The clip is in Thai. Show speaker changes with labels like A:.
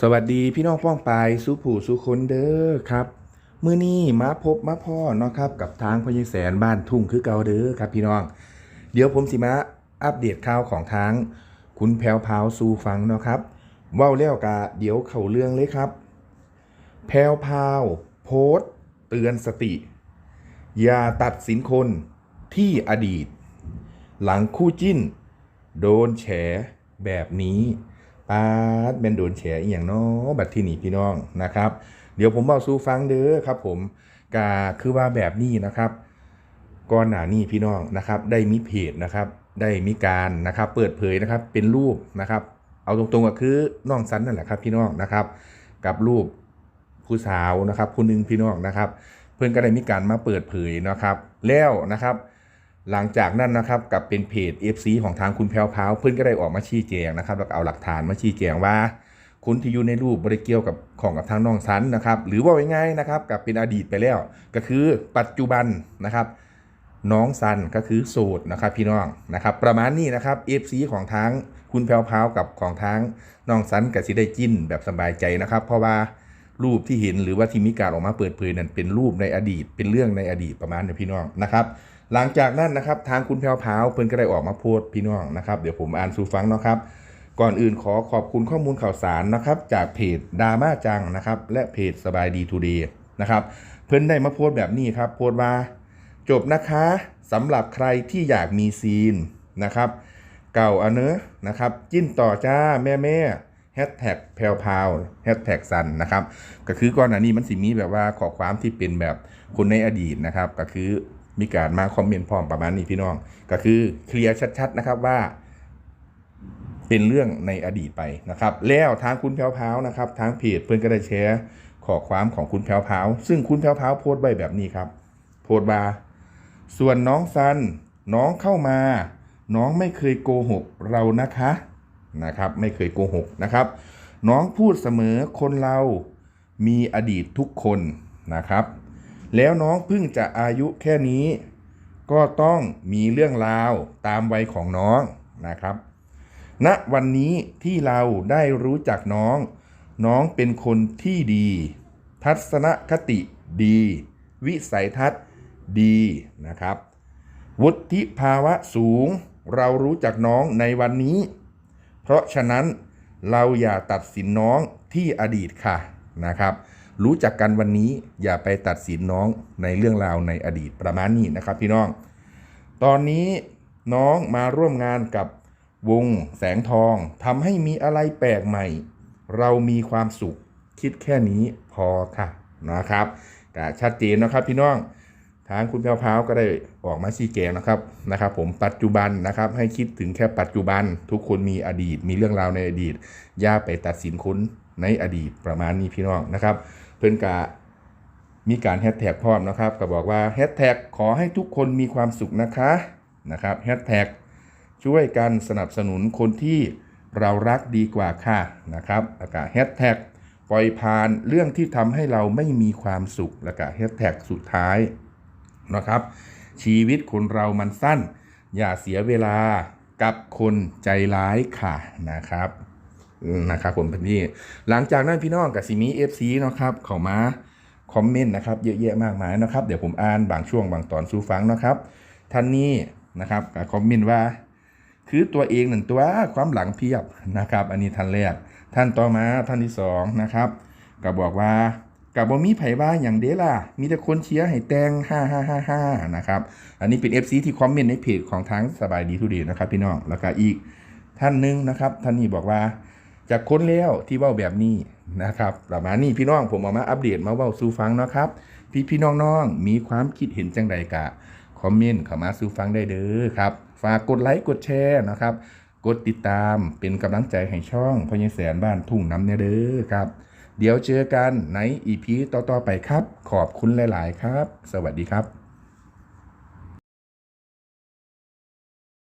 A: สวัสดีพี่น้องป้องปายสุผู้สุคนเด้อครับมื้อนี้มาพบมาพ่อเนาะครับกับทางพญแสนบ้านทุ่งคือเก่าเด้อครับพี่น้อง เดี๋ยวผมสิมาอัปเดตข่าวของทางคุณแพวพาวสู่ฟังเนาะครับเว้าแล้วกะเดี๋ยวเข้าเรื่องเลยครับแพวพาวโพสต์เตือนสติ อย่าตัดสินคนที่อดีต หลังคู่จิ้น โดนแฉแบบนี้ ปาดเป็นโดนแฉอีอย่างน้อบัดที่นี่พี่น้องนะครับ เดี๋ยวผมเอาสู้ฟังเด้อครับ ผมกาคือว่าแบบนี้นะครับก่อนหน้านี้พี่น้องนะครับ ได้มีเพจนะครับ ได้มีการนะครับ เปิดเผยนะครับ เป็นรูปนะครับ เอาตรงๆก็คือน้องสันนั่นแหละครับ พี่น้องนะครับ กับรูปผู้สาวนะครับผู้หนึงพี่น้องนะครับ เพื่อนก็ได้มีการมาเปิดเผยนะครับ แล้วนะครับ หลังจากนั้นนะครับกับเป็นเพจ FC ของทางคุณแพรวพาวเพื่อนก็ได้ออกมาชี้แจงนะครับแล้วเอาหลักฐานมาชี้แจงว่าคุณที่อยู่ในรูปบริเกี่ยวกับของกับทางน้องสันนะครับ หรือว่าง่ายๆนะครับกับเป็นอดีตไปแล้ว ก็คือปัจจุบันนะครับน้องซันก็คือโสดนะครับพี่น้องนะครับประมาณนี้นะครับ FC ของทางคุณแพรวพาวกับของทางน้องซันกับสิได้จิ้นแบบสบายใจนะครับ เพราะว่ารูปที่เห็นหรือว่าที่มีการออกมาเปิดเผยนั้นเป็นรูปในอดีตเป็นเรื่องในอดีตประมาณนี้พี่น้องนะครับ หลังจากนั้นนะครับทางคุณแพรวพาวเพิ่นก็ได้ออกมาโพสต์พี่น้องนะครับ เดี๋ยวผมอ่านสู่ฟังเนาะครับ ก่อนอื่นขอขอบคุณข้อมูลข่าวสารนะครับ จากเพจดราม่าจังนะครับ และเพจสบายดีทูเดย์นะครับ เพิ่นได้มาโพสต์แบบนี้ครับ โพสต์ว่า จบนะคะสำหรับใครที่อยากมีซีนนะครับ เก่าอันเนอะนะครับ จิ้นต่อจ้าแม่แม่แฮชแท็กแพลวพาวแฮชแท็กซันนะครับ ก็คือก่อนหน้านี้มันสิมีแบบว่าขอความที่เป็นแบบคนในอดีตนะครับ ก็คือ มีการมาคอมเมนต์พร้อมประมาณนี้พี่น้อง ก็คือเคลียร์ชัดๆนะครับว่า เป็นเรื่องในอดีตไปนะครับ แล้วทางคุณแพรวพาวนะครับ ทางเพจเพื่อนก็ได้แชร์ขอความของคุณแพรวพาวซึ่งคุณแพรวพาวโพสต์ไว้แบบนี้ครับ โพสต์ว่าส่วนน้องซันน้องเข้ามา น้องไม่เคยโกหกเรานะคะนะครับ ไม่เคยโกหกนะครับ น้องพูดเสมอคนเรามีอดีตทุกคนนะครับ แล้วน้องเพิ่งจะอายุแค่นี้ ก็ต้องมีเรื่องราวตามวัยของน้องนะครับณวันนี้ที่เราได้รู้จักน้อง น้องเป็นคนที่ดี ทัศนคติดี วิสัยทัศน์ดีนะครับ วุฒิภาวะสูง เรารู้จักน้องในวันนี้ เพราะฉะนั้นเราอย่าตัดสินน้องที่อดีตค่ะนะครับ รู้จักกันวันนี้อย่าไปตัดสินน้องในเรื่องราวในอดีตประมาณนี้นะครับพี่น้อง ตอนนี้น้องมาร่วมงานกับวงแสงทองทำให้มีอะไรแปลกใหม่ เรามีความสุขคิดแค่นี้พอค่ะนะครับก็ชัดเจนนะครับพี่น้องทางคุณแพรวพาวก็ได้ออกมาชี้แจงนะครับนะครับ ผมปัจจุบันนะครับให้คิดถึงแค่ปัจจุบันทุกคนมีอดีต มีเรื่องราวในอดีตอย่าไปตัดสินคนในอดีตประมาณนี้พี่น้องนะครับ เพื่อนกะมีการแฮชแท็กพร้อมนะครับก็บอกว่าแฮชแท็กขอให้ทุกคนมีความสุขนะคะนะครับแฮชแท็กช่วยกันสนับสนุนคนที่เรารักดีกว่าค่ะนะครับแล้วก็แฮชแท็กปล่อยผ่านเรื่องที่ทำให้เราไม่มีความสุขแล้วก็แฮชแท็กสุดท้ายนะครับ ชีวิตคนเรามันสั้น อย่าเสียเวลากับคนใจร้ายค่ะนะครับ นะครับผมพี่หลังจากนั้นพี่น้องกับซิมีเอฟซีนะครับเขามาคอมเมนต์นะครับเยอะแยะมากมายนะครับเดี๋ยวผมอ่านบางช่วงบางตอนสู่ฟังนะครับท่านนี้นะครับกับคอมเมนต์ว่า คือตัวเองหนึ่งตัวความหลังเพียบนะครับ อันนี้ท่านแรก ท่านต่อมาท่านที่สองนะครับก็บอกว่ากับบ่มีไผว่าอย่างเดล่ะ มีแต่คนเชียร์ให้แตงฮ่าฮ่าฮ่าฮ่านะครับ อันนี้เป็น FC ที่คอมเมนต์ในเพจของทั้งสบายดีทุดีนะครับพี่น้อง แล้วก็อีกท่านหนึ่งนะครับ ท่านนี้บอกว่า จากค้นแล้วที่เว้าแบบนี้นะครับประมาณนี้พี่น้องผมเอามาอัปเดตมาเว้าสู่ฟังเนาะครับ พี่พี่น้องน้องๆมีความคิดเห็นจังใดกะคอมเมนต์เข้ามาสู่ฟังได้เด้อครับ ฝากกดไลค์กดแชร์นะครับ กดติดตามเป็นกำลังใจให้ช่องพญแสนบ้านทุ่งน้ำเนี่ยเด้อครับ เดี๋ยวเจอกันในอีพีต่อๆไปครับ ขอบคุณหลาย ๆ ครับ สวัสดีครับ